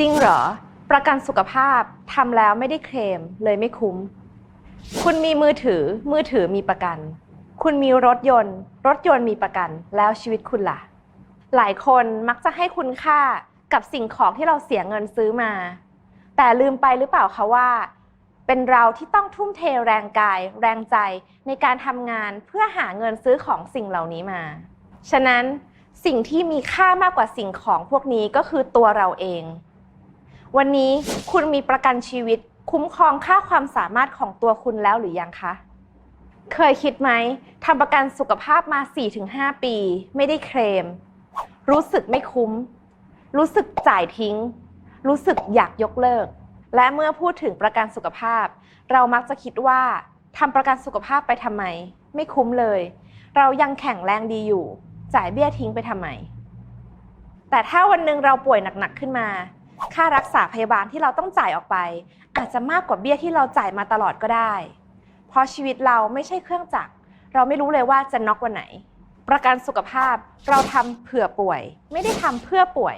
จริงเหรอ ประกันสุขภาพทำแล้วไม่ได้เคลมเลยไม่คุ้ม คุณมีมือถือมือถือมีประกัน คุณมีรถยนต์ รถยนต์มีประกันแล้วชีวิตคุณล่ะ หลายคนมักจะให้คุณค่ากับสิ่งของที่เราเสียเงินซื้อมา แต่ลืมไปหรือเปล่าคะว่า เป็นเราที่ต้องทุ่มเทแรงกาย แรงใจในการทำงานเพื่อหาเงินซื้อของสิ่งเหล่านี้มา ฉะนั้นสิ่งที่มีค่ามากกว่าสิ่งของพวกนี้ก็คือตัวเราเอง วันนี้คุณมีประกันชีวิต คุ้มครองค่าความสามารถของตัวคุณแล้วหรือยังคะ เคยคิดไหมทำประกันสุขภาพมา 4-5 ปี ไม่ได้เคลม รู้สึกไม่คุ้ม รู้สึกจ่ายทิ้ง รู้สึกอยากยกเลิก และเมื่อพูดถึงประกันสุขภาพ เรามักจะคิดว่าทำประกันสุขภาพไปทำไม ไม่คุ้มเลย เรายังแข็งแรงดีอยู่ จ่ายเบี้ยทิ้งไปทำไม แต่ถ้าวันหนึ่งเราป่วยหนักๆขึ้นมา ค่ารักษาพยาบาลที่เราต้องจ่ายออกไป อาจจะมากกว่าเบี้ยที่เราจ่ายมาตลอดก็ได้ เพราะชีวิตเราไม่ใช่เครื่องจักร เราไม่รู้เลยว่าจะน็อกวันไหน ประกันสุขภาพเราทำเผื่อป่วย ไม่ได้ทำเพื่อป่วย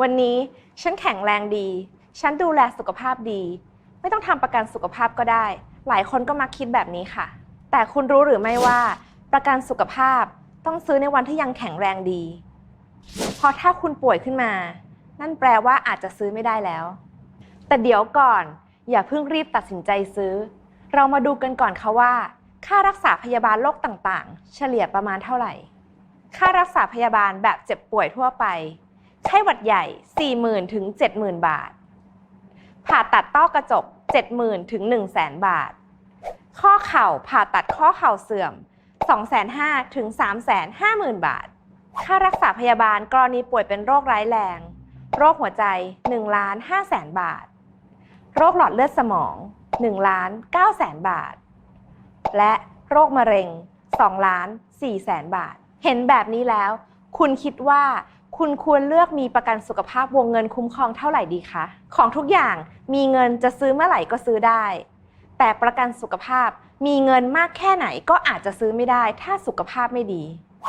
วันนี้ฉันแข็งแรงดี ฉันดูแลสุขภาพดี ไม่ต้องทำประกันสุขภาพก็ได้ หลายคนก็มักคิดแบบนี้ค่ะ แต่คุณรู้หรือไม่ว่า ประกันสุขภาพต้องซื้อในวันที่ยังแข็งแรงดี เพราะถ้าคุณป่วยขึ้นมา นั่นแปลว่าอาจจะซื้อไม่ได้แล้ว แต่เดี๋ยวก่อน อย่าเพิ่งรีบตัดสินใจซื้อ เรามาดูกันก่อนค่ะว่า ค่ารักษาพยาบาลโรคต่างๆ เฉลี่ยประมาณเท่าไหร่ ค่ารักษาพยาบาลแบบเจ็บป่วยทั่วไป ไข้หวัดใหญ่ 40,000 ถึง 70,000 บาท ผ่าตัดต้อกระจก 70,000 ถึง 100,000 บาท ข้อเข่าผ่าตัดข้อเข่าเสื่อม 250,000 ถึง 350,000 บาท ค่ารักษาพยาบาลกรณีป่วยเป็นโรคร้ายแรง โรคหัวใจ1ล้าน5แสนบาท โรคหลอดเลือดสมอง1ล้าน9แสนบาท และโรคมะเร็ง2ล้าน4แสนบาท เห็นแบบนี้แล้ว คุณคิดว่าคุณควรเลือกมีประกันสุขภาพวงเงินคุ้มครองเท่าไหร่ดีคะ ของทุกอย่างมีเงินจะซื้อเมื่อไหร่ก็ซื้อได้ แต่ประกันสุขภาพมีเงินมากแค่ไหนก็อาจจะซื้อไม่ได้ ถ้าสุขภาพไม่ดี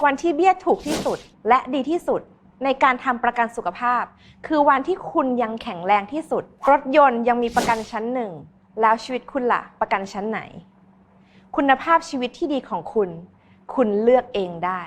วันที่เบี้ยถูกที่สุดและดีที่สุด ในการทำประกันสุขภาพ คือวันที่คุณยังแข็งแรงที่สุด รถยนต์ยังมีประกันชั้นหนึ่ง แล้วชีวิตคุณล่ะ ประกันชั้นไหน คุณภาพชีวิตที่ดีของคุณ คุณเลือกเองได้